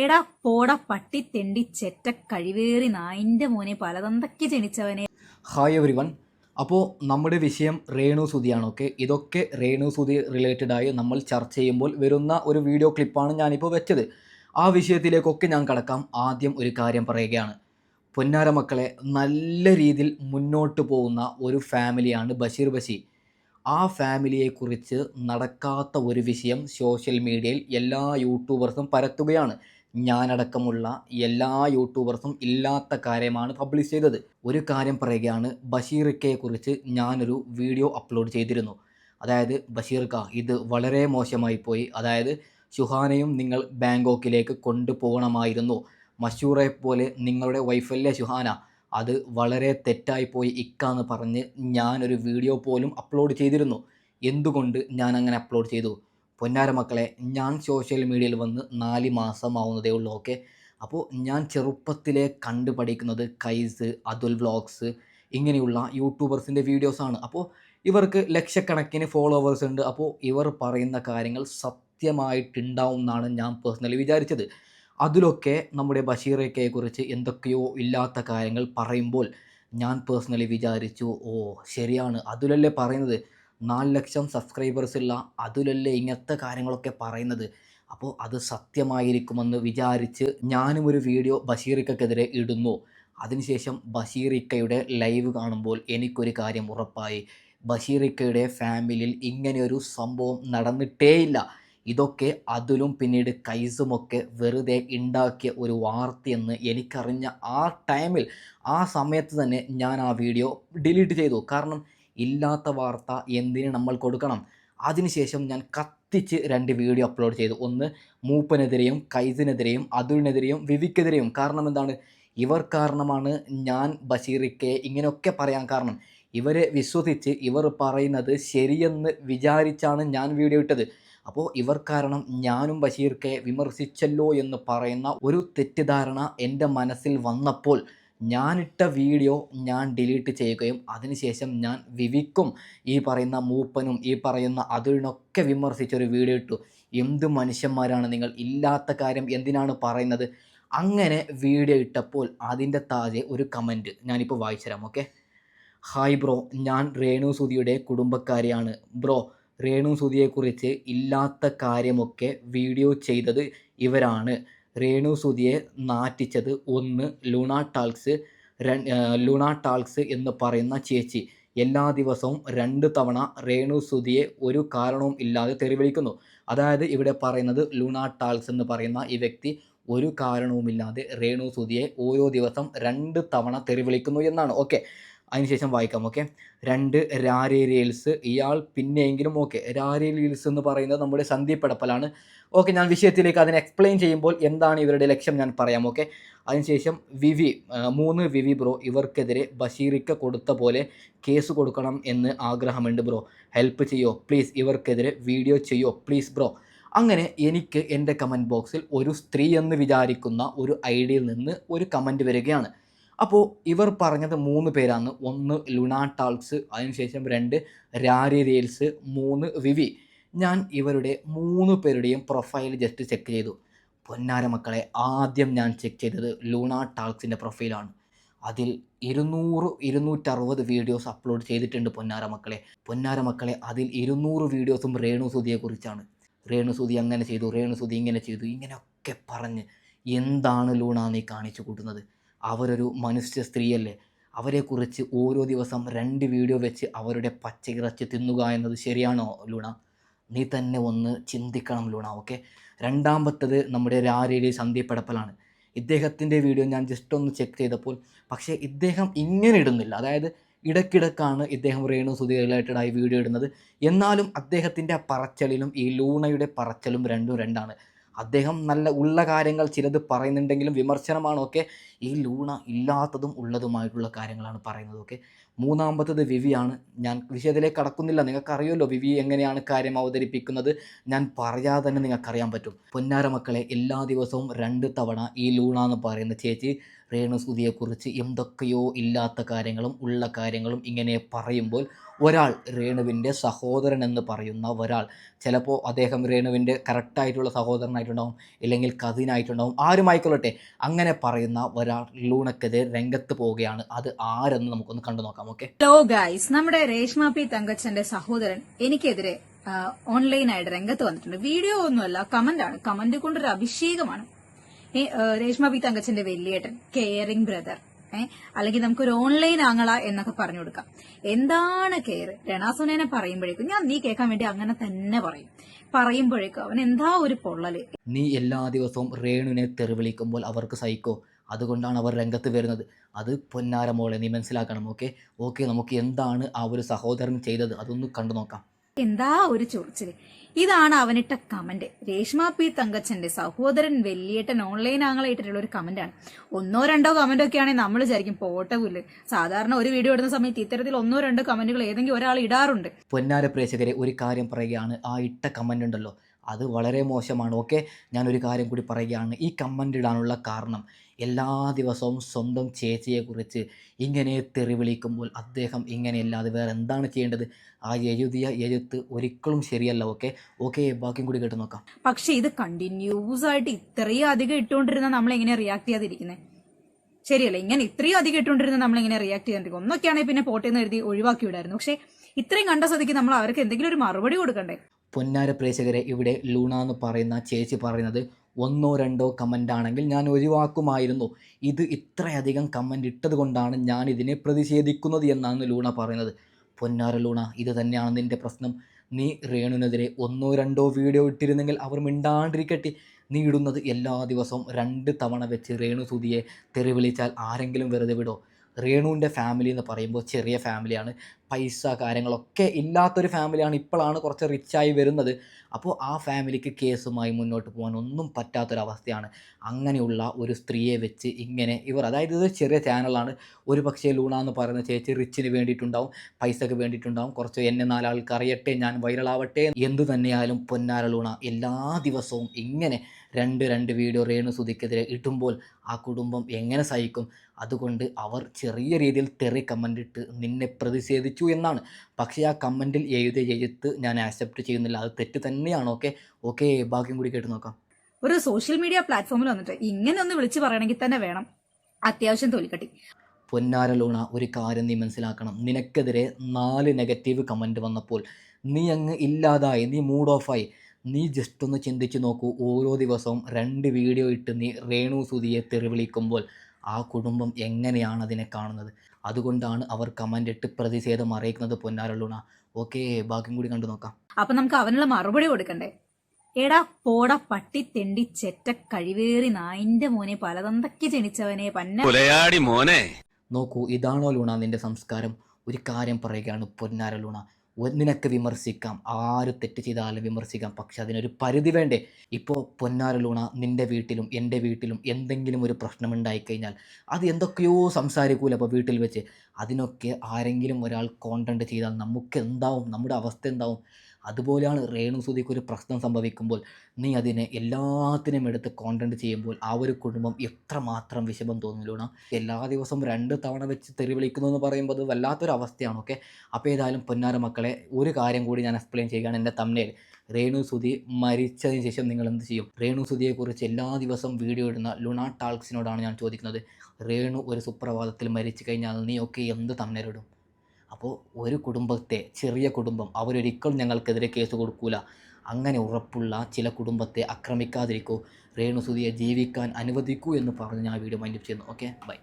എടാ പോട പട്ടി തെണ്ടി ചെറ്റ കഴിവേറി നായിന്റെ മോനെ പലതന്തയ്ക്ക് ജനിച്ചവനെ. ഹായ് എവറി വൺ അപ്പോൾ നമ്മുടെ വിഷയം രേണു സുതിയാണ് ഓക്കെ ഇതൊക്കെ രേണു സുതി റിലേറ്റഡായി നമ്മൾ ചർച്ച ചെയ്യുമ്പോൾ വരുന്ന ഒരു വീഡിയോ ക്ലിപ്പാണ് ഞാനിപ്പോൾ വെച്ചത്. ആ വിഷയത്തിലേക്കൊക്കെ ഞാൻ കടക്കാം. ആദ്യം ഒരു കാര്യം പറയുകയാണ്. പൊന്നാര മക്കളെ നല്ല രീതിയിൽ മുന്നോട്ട് പോകുന്ന ഒരു ഫാമിലിയാണ് ബഷീർ ബഷി. ആ ഫാമിലിയെക്കുറിച്ച് നടക്കാത്ത ഒരു വിഷയം സോഷ്യൽ മീഡിയയിൽ എല്ലാ യൂട്യൂബേഴ്സും പരത്തുകയാണ്. ഞാനടക്കമുള്ള എല്ലാ യൂട്യൂബേഴ്സും ഇല്ലാത്ത കാര്യമാണ് പബ്ലിഷ് ചെയ്തത്. ഒരു കാര്യം പറയുകയാണ് ബഷീറിക്കയെക്കുറിച്ച് ഞാനൊരു വീഡിയോ അപ്ലോഡ് ചെയ്തിരുന്നു. അതായത് ബഷീർക്ക ഇത് വളരെ മോശമായി പോയി. അതായത് ഷുഹാനയും നിങ്ങൾ ബാങ്കോക്കിലേക്ക് കൊണ്ടുപോകണമായിരുന്നു. മഷൂറെ പോലെ നിങ്ങളുടെ വൈഫല്ലേ ഷുഹാന അത് വളരെ തെറ്റായിപ്പോയി ഇക്കാന്ന് പറഞ്ഞ് ഞാനൊരു വീഡിയോ പോലും അപ്ലോഡ് ചെയ്തിരുന്നു. എന്തുകൊണ്ട് ഞാൻ അങ്ങനെ അപ്ലോഡ് ചെയ്തു? പൊന്നാര മക്കളെ ഞാൻ സോഷ്യൽ മീഡിയയിൽ വന്ന് നാല് മാസമാവുന്നതേ ഉള്ളൂ ഓക്കെ അപ്പോൾ ഞാൻ ചെറുപ്പത്തിലെ കണ്ടു പഠിക്കുന്നത് കൈസ് അതുൽ വ്ളോഗ്സ് ഇങ്ങനെയുള്ള യൂട്യൂബേഴ്സിന്റെ വീഡിയോസാണ് അപ്പോൾ ഇവർക്ക് ലക്ഷക്കണക്കിന് ഫോളോവേഴ്സ് ഉണ്ട്. അപ്പോൾ ഇവർ പറയുന്ന കാര്യങ്ങൾ സത്യമായിട്ടുണ്ടാവും എന്നാണ് ഞാൻ പേഴ്സണലി വിചാരിച്ചത്. അതിലൊക്കെ നമ്മുടെ ബഷീറക്കയെക്കുറിച്ച് എന്തൊക്കെയോ ഇല്ലാത്ത കാര്യങ്ങൾ പറയുമ്പോൾ ഞാൻ പേഴ്സണലി വിചാരിച്ചു ഓ ശരിയാണ്. അതിലല്ലേ പറയുന്നത്. നാല് ലക്ഷം സബ്സ്ക്രൈബേഴ്സ് ഉള്ള അതിലല്ലേ ഇങ്ങനത്തെ കാര്യങ്ങളൊക്കെ പറയുന്നത്? അപ്പോൾ അത് സത്യമായിരിക്കുമെന്ന് വിചാരിച്ച് ഞാനും ഒരു വീഡിയോ ബഷീറിക്കെതിരെ ഇടുന്നു. അതിനുശേഷം ബഷീറിക്കയുടെ ലൈവ് കാണുമ്പോൾ എനിക്കൊരു കാര്യം ഉറപ്പായി. ബഷീറിക്കയുടെ ഫാമിലിയിൽ ഇങ്ങനെയൊരു സംഭവം നടന്നിട്ടേയില്ല. ഇതൊക്കെ അതിലും പിന്നീട് കൈസുമൊക്കെ വെറുതെ ഉണ്ടാക്കിയ ഒരു വാർത്തയെന്ന് എനിക്കറിഞ്ഞ ആ ടൈമിൽ ആ സമയത്ത് തന്നെ ഞാൻ ആ വീഡിയോ ഡിലീറ്റ് ചെയ്തു. കാരണം ഇല്ലാത്ത വാർത്ത എന്തിന് നമ്മൾ കൊടുക്കണം? അതിനുശേഷം ഞാൻ കത്തിച്ച് രണ്ട് വീഡിയോ അപ്ലോഡ് ചെയ്തു. ഒന്ന് മൂപ്പനെതിരെയും കൈസിനെതിരെയും അതുലിനെതിരെയും വിവിക്കെതിരെയും. കാരണം എന്താണ്? ഇവർ കാരണമാണ് ഞാൻ ബഷീറിക്കെ ഇങ്ങനെയൊക്കെ പറയാൻ കാരണം. ഇവരെ വിശ്വസിച്ച് ഇവർ പറയുന്നത് ശരിയെന്ന് വിചാരിച്ചാണ് ഞാൻ വീഡിയോ ഇട്ടത്. അപ്പോൾ ഇവർ കാരണം ഞാനും ബഷീർക്കെ വിമർശിച്ചല്ലോ എന്ന് പറയുന്ന ഒരു തെറ്റിദ്ധാരണ എന്റെ മനസ്സിൽ വന്നപ്പോൾ ഞാനിട്ട വീഡിയോ ഞാൻ ഡിലീറ്റ് ചെയ്യുകയും അതിനുശേഷം ഞാൻ വിവിക്കും ഈ പറയുന്ന മൂപ്പനും ഈ പറയുന്ന അതിനൊക്കെ വിമർശിച്ചൊരു വീഡിയോ ഇട്ടു. എന്ത് മനുഷ്യന്മാരാണ് നിങ്ങൾ? ഇല്ലാത്ത കാര്യം എന്തിനാണ് പറയുന്നത്? അങ്ങനെ വീഡിയോ ഇട്ടപ്പോൾ അതിന്റെ താഴെ ഒരു കമന്റ് ഞാനിപ്പോൾ വായിച്ചുതരാം ഓക്കെ? ഹായ് ബ്രോ ഞാൻ രേണു സുധിയുടെ കുടുംബക്കാരിയാണ്. ബ്രോ രേണു സുധിയെക്കുറിച്ച് ഇല്ലാത്ത കാര്യമൊക്കെ വീഡിയോ ചെയ്തത് ഇവരാണ്. രേണു സുതിയെ നാറ്റിച്ചത് ഒന്ന് ലൂണ ടാൽക്സ് ലൂണ ടാൽക്സ് എന്ന് പറയുന്ന ചേച്ചി. എല്ലാ ദിവസവും രണ്ട് തവണ രേണു സുതിയെ ഒരു കാരണവും ഇല്ലാതെ തെറിവിളിക്കുന്നു. അതായത് ഇവിടെ പറയുന്നത് ലൂണ ടാൽക്സ് എന്ന് പറയുന്ന ഈ വ്യക്തി ഒരു കാരണവുമില്ലാതെ രേണു സുതിയെ ഓരോ ദിവസം രണ്ട് തവണ തെറിവിളിക്കുന്നു എന്നാണ്. ഓക്കെ. അതിനുശേഷം വായിക്കാം ഓക്കെ രണ്ട് രാരേ റീൽസ് ഇയാൾ പിന്നെയെങ്കിലും ഓക്കെ രാരേ റീൽസ് എന്ന് പറയുന്നത് നമ്മുടെ സന്ദീപ് പടപ്പലാണ് ഓക്കെ ഞാൻ വിഷയത്തിലേക്ക് അതിനെ എക്സ്പ്ലെയിൻ ചെയ്യുമ്പോൾ എന്താണ് ഇവരുടെ ലക്ഷ്യം ഞാൻ പറയാം ഓക്കെ അതിനുശേഷം വിവി മൂന്ന് വിവി ബ്രോ ഇവർക്കെതിരെ ബഷീറിക്ക കൊടുത്ത പോലെ കേസ് കൊടുക്കണം എന്ന് ആഗ്രഹമുണ്ട് ബ്രോ ഹെൽപ്പ് ചെയ്യോ? പ്ലീസ് ഇവർക്കെതിരെ വീഡിയോ ചെയ്യോ? പ്ലീസ് ബ്രോ അങ്ങനെ എനിക്ക് എന്റെ കമന്റ് ബോക്സിൽ ഒരു സ്ത്രീ എന്ന് വിചാരിക്കുന്ന ഒരു ഐഡിയയിൽ നിന്ന് ഒരു കമന്റ് വരികയാണ്. അപ്പോൾ ഇവർ പറഞ്ഞത് മൂന്ന് പേരാണ്. ഒന്ന് ലുണാ ടാൾക്സ് അതിനുശേഷം രണ്ട് രാരി റീൽസ് മൂന്ന് വിവി. ഞാൻ ഇവരുടെ മൂന്ന് പേരുടെയും പ്രൊഫൈൽ ജസ്റ്റ് ചെക്ക് ചെയ്തു. പൊന്നാര മക്കളെ ആദ്യം ഞാൻ ചെക്ക് ചെയ്തത് ലൂണ ടാൾക്സിന്റെ പ്രൊഫൈലാണ് അതിൽ ഇരുന്നൂറ് ഇരുന്നൂറ്ററുപത് വീഡിയോസ് അപ്ലോഡ് ചെയ്തിട്ടുണ്ട് പൊന്നാര മക്കളെ. പൊന്നാര മക്കളെ അതിൽ ഇരുന്നൂറ് വീഡിയോസും രേണു സുധിയെക്കുറിച്ചാണ് രേണു സുധി അങ്ങനെ ചെയ്തു രേണു സുധി ഇങ്ങനെ ചെയ്തു ഇങ്ങനെയൊക്കെ പറഞ്ഞ് എന്താണ് ലൂണ നീ കാണിച്ചു കൂട്ടുന്നത്? അവരൊരു മനുഷ്യ സ്ത്രീയല്ലേ? അവരെക്കുറിച്ച് ഓരോ ദിവസം രണ്ട് വീഡിയോ വെച്ച് അവരുടെ പച്ചയിറച്ചി തിന്നുക എന്നത് ശരിയാണോ ലൂണ? നീ തന്നെ ഒന്ന് ചിന്തിക്കണം ലൂണ ഓക്കെ? രണ്ടാമത്തത് നമ്മുടെ രാരയിലെ സന്ദീപ് പടപ്പലാണ് ഇദ്ദേഹത്തിന്റെ വീഡിയോ ഞാൻ ജസ്റ്റ് ഒന്ന് ചെക്ക് ചെയ്തപ്പോൾ പക്ഷേ ഇദ്ദേഹം ഇങ്ങനെ ഇടുന്നില്ല. അതായത് ഇടയ്ക്കിടക്കാണ് ഇദ്ദേഹം രേണു സുധി റിലേറ്റഡായി വീഡിയോ ഇടുന്നത്. എന്നാലും അദ്ദേഹത്തിന്റെ പറച്ചലിലും ഈ ലൂണയുടെ പറച്ചലും രണ്ടും രണ്ടാണ്. അദ്ദേഹം നല്ല ഉള്ള കാര്യങ്ങൾ ചിലത് പറയുന്നുണ്ടെങ്കിലും വിമർശനമാണ് ഒക്കെ ഈ ലൂണ ഇല്ലാത്തതും ഉള്ളതുമായിട്ടുള്ള കാര്യങ്ങളാണ് പറയുന്നത് ഒക്കെ മൂന്നാമത്തത് വിവിയാണ്. ഞാൻ വിഷയത്തിലേക്ക് കടക്കുന്നില്ല. നിങ്ങൾക്കറിയുമല്ലോ വിവി എങ്ങനെയാണ് കാര്യം അവതരിപ്പിക്കുന്നത്. ഞാൻ പറയാതെ തന്നെ നിങ്ങൾക്കറിയാൻ പറ്റും. പൊന്നാര മക്കളെ എല്ലാ ദിവസവും രണ്ട് തവണ ഈ ലൂണ എന്ന് പറയുന്ന ചേച്ചി രേണുസുതിയെക്കുറിച്ച് എന്തൊക്കെയോ ഇല്ലാത്ത കാര്യങ്ങളും ഉള്ള കാര്യങ്ങളും ഇങ്ങനെ പറയുമ്പോൾ ഒരാൾ രേണുവിന്റെ സഹോദരൻ എന്ന് പറയുന്ന ഒരാൾ ചിലപ്പോൾ അദ്ദേഹം രേണുവിന്റെ കറക്റ്റായിട്ടുള്ള സഹോദരനായിട്ടുണ്ടാവും ഇല്ലെങ്കിൽ കസിനായിട്ടുണ്ടാവും ആരുമായിക്കൊള്ളട്ടെ അങ്ങനെ പറയുന്ന ഒരാൾ ലൂണക്കെതിരെ രംഗത്ത് പോവുകയാണ്. അത് ആരെന്ന് നമുക്കൊന്ന് കണ്ടു നോക്കാം ഓക്കെ? ഹലോ ഗൈസ് നമ്മുടെ രേഷ്മ പി തങ്കച്ചന്റെ സഹോദരൻ എനിക്കെതിരെ ഓൺലൈനായിട്ട് രംഗത്ത് വന്നിട്ടുണ്ട്. വീഡിയോ ഒന്നുമല്ല കമന്റ് ആണ്. കമന്റ് കൊണ്ടൊരു അഭിഷേകമാണ്. രേഷ്മ പി തങ്കച്ചന്റെ വലിയേട്ടൻ കെയറിംഗ് ബ്രദർ അല്ലെങ്കിൽ നമുക്കൊരു ഓൺലൈൻ ആങ്ങള എന്നൊക്കെ പറഞ്ഞു കൊടുക്കാം. എന്താണ് കെയർ രണാസുനേനെ പറയുമ്പോഴേക്കും ഞാൻ നീ കേൾക്കാൻ വേണ്ടി അങ്ങനെ തന്നെ പറയും. പറയുമ്പോഴേക്കും അവൻ എന്താ ഒരു പൊള്ളൽ? നീ എല്ലാ ദിവസവും രേണുവിനെ തെറിവിളിക്കുമ്പോൾ അവർക്ക് സഹിക്കോ? അതുകൊണ്ടാണ് അവർ രംഗത്ത് വരുന്നത്. അത് പൊന്നാര മോളെ നീ മനസ്സിലാക്കണം ഓക്കെ ഓക്കെ നമുക്ക് എന്താണ് ആ ഒരു സഹോദരൻ ചെയ്തത്? അതൊന്ന് കണ്ടു നോക്കാം. എന്താ ഒരു ചൊറിച്ചിൽ ഇതാണ് അവനിട്ട കമന്റ് രേഷ്മ പി തങ്കച്ചന്റെ സഹോദരൻ വെല്ലിയേട്ടൻ ഓൺലൈൻ ആങ്ങളായിട്ടുള്ള ഒരു കമന്റാണ് ആണ്. ഒന്നോ രണ്ടോ കമന്റ് ഒക്കെ ആണെങ്കിൽ നമ്മൾ വിചാരിക്കും പോട്ടെ പുല്ല്. സാധാരണ ഒരു വീഡിയോ ഇടുന്ന സമയത്ത് ഇത്തരത്തിൽ ഒന്നോ രണ്ടോ കമന്റുകൾ ഏതെങ്കിലും ഒരാൾ ഇടാറുണ്ട്. പൊന്നാര പ്രേക്ഷകരെ ഒരു കാര്യം പറയുകയാണ് ആ ഇട്ട കമന്റ് ഉണ്ടല്ലോ. അത് വളരെ മോശമാണ്. ഓക്കെ? ഞാനൊരു കാര്യം കൂടി പറയുകയാണ്. ഈ കമന്റ് ഇടാനുള്ള കാരണം എല്ലാ ദിവസവും സ്വന്തം ചേച്ചിയെക്കുറിച്ച് ഇങ്ങനെ തെറി വിളിക്കുമ്പോൾ അദ്ദേഹം ഇങ്ങനെയല്ലാതെ വേറെ എന്താണ് ചെയ്യേണ്ടത്? ആ എഴുതിയ എഴുത്ത് ഒരിക്കലും ശരിയല്ല. ഓക്കെ? ഓക്കെ ബാക്കിയും കൂടി കേട്ട് നോക്കാം. പക്ഷേ ഇത് കണ്ടിന്യൂസ് ആയിട്ട് ഇത്രയും അധികം ഇട്ടുകൊണ്ടിരുന്ന നമ്മൾ എങ്ങനെ റിയാക്ട് ചെയ്യാതിരിക്കുന്നത് ശരിയല്ല? ഇങ്ങനെ ഇത്രയും അധികം ഇട്ടുകൊണ്ടിരുന്ന നമ്മൾ എങ്ങനെ റിയാക്ട് ചെയ്യാതിരിക്കും? ഒന്നൊക്കെയാണെങ്കിൽ പിന്നെ പോട്ടേന്ന് എഴുതി ഒഴിവാക്കി വിടായിരുന്നു. പക്ഷേ ഇത്രയും കണ്ട സ്ഥിതിക്ക് നമ്മൾ അവർക്ക് എന്തെങ്കിലും ഒരു മറുപടി കൊടുക്കണ്ടേ? പൊന്നാര പ്രേക്ഷകരെ ഇവിടെ ലൂണ എന്ന് പറയുന്ന ചേച്ചി പറയുന്നത് ഒന്നോ രണ്ടോ കമന്റ് ആണെങ്കിൽ ഞാൻ ഒഴിവാക്കുമായിരുന്നു. ഇത് ഇത്രയധികം കമന്റ് ഇട്ടത് കൊണ്ടാണ് ഞാൻ ഇതിനെ പ്രതിഷേധിക്കുന്നത് എന്നാണ് ലൂണ പറയുന്നത്. പൊന്നാര ലൂണ ഇത് തന്നെയാണ് നിന്റെ പ്രശ്നം. നീ രേണുവിനെതിരെ ഒന്നോ രണ്ടോ വീഡിയോ ഇട്ടിരുന്നെങ്കിൽ അവർ മിണ്ടാണ്ടിരിക്കട്ടെ. നീ ഇടുന്നത് എല്ലാ ദിവസവും രണ്ട് തവണ വെച്ച് രേണു സുതിയെ തെറി വിളിച്ചാൽ ആരെങ്കിലും വെറുതെ വിടോ? രേണുവിന്റെ ഫാമിലി എന്ന് പറയുമ്പോൾ ചെറിയ ഫാമിലിയാണ് പൈസ കാര്യങ്ങളൊക്കെ ഇല്ലാത്തൊരു ഫാമിലിയാണ് ഇപ്പോഴാണ് കുറച്ച് റിച്ചായി വരുന്നത്. അപ്പോൾ ആ ഫാമിലിക്ക് കേസുമായി മുന്നോട്ട് പോകാൻ ഒന്നും പറ്റാത്തൊരവസ്ഥയാണ്. അങ്ങനെയുള്ള ഒരു സ്ത്രീയെ വെച്ച് ഇങ്ങനെ ഇവർ അതായത് ഇത് ചെറിയ ചാനലാണ് ഒരു പക്ഷേ ലൂണ എന്ന് പറയുന്ന ചേച്ചി റിച്ചിന് വേണ്ടിയിട്ടുണ്ടാവും പൈസക്ക് വേണ്ടിയിട്ടുണ്ടാവും. കുറച്ച് എന്നെ നാലാൾക്ക് അറിയട്ടെ ഞാൻ വൈറലാവട്ടെ എന്തു തന്നെയായാലും പൊന്നാര ലൂണ എല്ലാ ദിവസവും ഇങ്ങനെ രണ്ട് രണ്ട് വീഡിയോ രേണു സുതിക്കെതിരെ ഇടുമ്പോൾ ആ കുടുംബം എങ്ങനെ സഹിക്കും? അതുകൊണ്ട് അവർ ചെറിയ രീതിയിൽ തെറി കമന്റ് ഇട്ട് നിന്നെ പ്രതിഷേധിച്ചു എന്നാണ്. പക്ഷേ ആ കമന്റിൽ എഴുതിയ എഴുത്ത് ഞാൻ ആക്സെപ്റ്റ് ചെയ്യുന്നില്ല. അത് തെറ്റ് തന്നെയാണ്? ഓക്കെ. ഓക്കെ ബാക്കിയും കൂടി കേട്ട് നോക്കാം. ഒരു സോഷ്യൽ മീഡിയ പ്ലാറ്റ്ഫോമിൽ വന്നിട്ട് ഇങ്ങനെ ഒന്ന് വിളിച്ചു പറയണമെങ്കിൽ തന്നെ വേണം. അത്യാവശ്യം തൊലിക്കട്ടി. പൊന്നാര ലൂണ ഒരു കാര്യം നീ മനസ്സിലാക്കണം. നിനക്കെതിരെ നാല് നെഗറ്റീവ് കമന്റ് വന്നപ്പോൾ നീ അങ്ങ് ഇല്ലാതായി നീ മൂഡ് ഓഫായി നീ ജസ്റ്റ് ഒന്ന് ചിന്തിച്ച് നോക്കൂ. ഓരോ ദിവസവും രണ്ട് വീഡിയോ ഇട്ട് നീ രേണു സുതിയെ തെറി വിളിക്കുമ്പോൾ ആ കുടുംബം എങ്ങനെയാണ് അതിനെ കാണുന്നത്? അതുകൊണ്ടാണ് അവർ കമന്റ് ഇട്ട് പ്രതിഷേധം അറിയിക്കുന്നത് പൊന്നാര ലൂണ. ഓക്കെ ബാക്കിയും കൂടി കണ്ടു നോക്കാം. അപ്പൊ നമുക്ക് അവനുള്ള മറുപടി കൊടുക്കണ്ടേ? എടാ പോട പട്ടി തെണ്ടി ചെറ്റ കഴിവേറി നായിന്റെ മോനെ പലതന്തക്ക് ജനിച്ചവനെ പന്ന മോനെ. നോക്കൂ ഇതാണോ ലൂണ നിന്റെ സംസ്കാരം? ഒരു കാര്യം പറയുകയാണ് പൊന്നാര ലൂണ. നിനക്ക് വിമർശിക്കാം. ആര് തെറ്റ് ചെയ്താലും വിമർശിക്കാം. പക്ഷെ അതിനൊരു പരിധി വേണ്ടേ? ഇപ്പോൾ പൊന്നാര ലൂണ നിന്റെ വീട്ടിലും എന്റെ വീട്ടിലും എന്തെങ്കിലും ഒരു പ്രശ്നമുണ്ടായിക്കഴിഞ്ഞാൽ അത് എന്തൊക്കെയോ സംസാരിക്കൂല അപ്പോൾ വീട്ടിൽ വെച്ച്. അതിനൊക്കെ ആരെങ്കിലും ഒരാൾ കോണ്ടന്റ് ചെയ്താൽ നമുക്ക് എന്താവും നമ്മുടെ അവസ്ഥ എന്താവും? അതുപോലെയാണ് രേണു സുധിക്ക് ഒരു പ്രശ്നം സംഭവിക്കുമ്പോൾ നീ അതിനെ എല്ലാത്തിനും എടുത്ത് കോണ്ടന്റ് ചെയ്യുമ്പോൾ ആ ഒരു കുടുംബം എത്രമാത്രം വിഷമം തോന്നില്ലൂണ എല്ലാ ദിവസവും രണ്ട് തവണ വെച്ച് തെറി വിളിക്കുന്നു എന്ന് പറയുമ്പോൾ അത് വല്ലാത്തൊരു അവസ്ഥയാണ് ഓക്കെ അപ്പോൾ ഏതായാലും പൊന്നാര മക്കളെ ഒരു കാര്യം കൂടി ഞാൻ എക്സ്പ്ലെയിൻ ചെയ്യുകയാണ് എന്റെ തമ്മിൽ രേണു സുധി മരിച്ചതിന് ശേഷം നിങ്ങൾ എന്ത് ചെയ്യും? രേണു സുധിയെക്കുറിച്ച് എല്ലാ ദിവസവും വീഡിയോ ഇടുന്ന ലുണ ടാൾക്സിനോടാണ് ഞാൻ ചോദിക്കുന്നത്. രേണു ഒരു സുപ്രഭാതത്തിൽ മരിച്ചു കഴിഞ്ഞാൽ നീ ഒക്കെ എന്ത് തമ്മിലിടും അപ്പോൾ ഒരു കുടുംബത്തെ ചെറിയ കുടുംബം അവരൊരിക്കലും ഞങ്ങൾക്കെതിരെ കേസ് കൊടുക്കൂല. അങ്ങനെ ഉറപ്പുള്ള ചില കുടുംബത്തെ ആക്രമിക്കാതിരിക്കൂ. രേണുസുതിയെ ജീവിക്കാൻ അനുവദിക്കൂ എന്ന് പറഞ്ഞ് ഞാൻ വീഡിയോ മൈൻഡ് ചെയ്യുന്നു. Okay bye.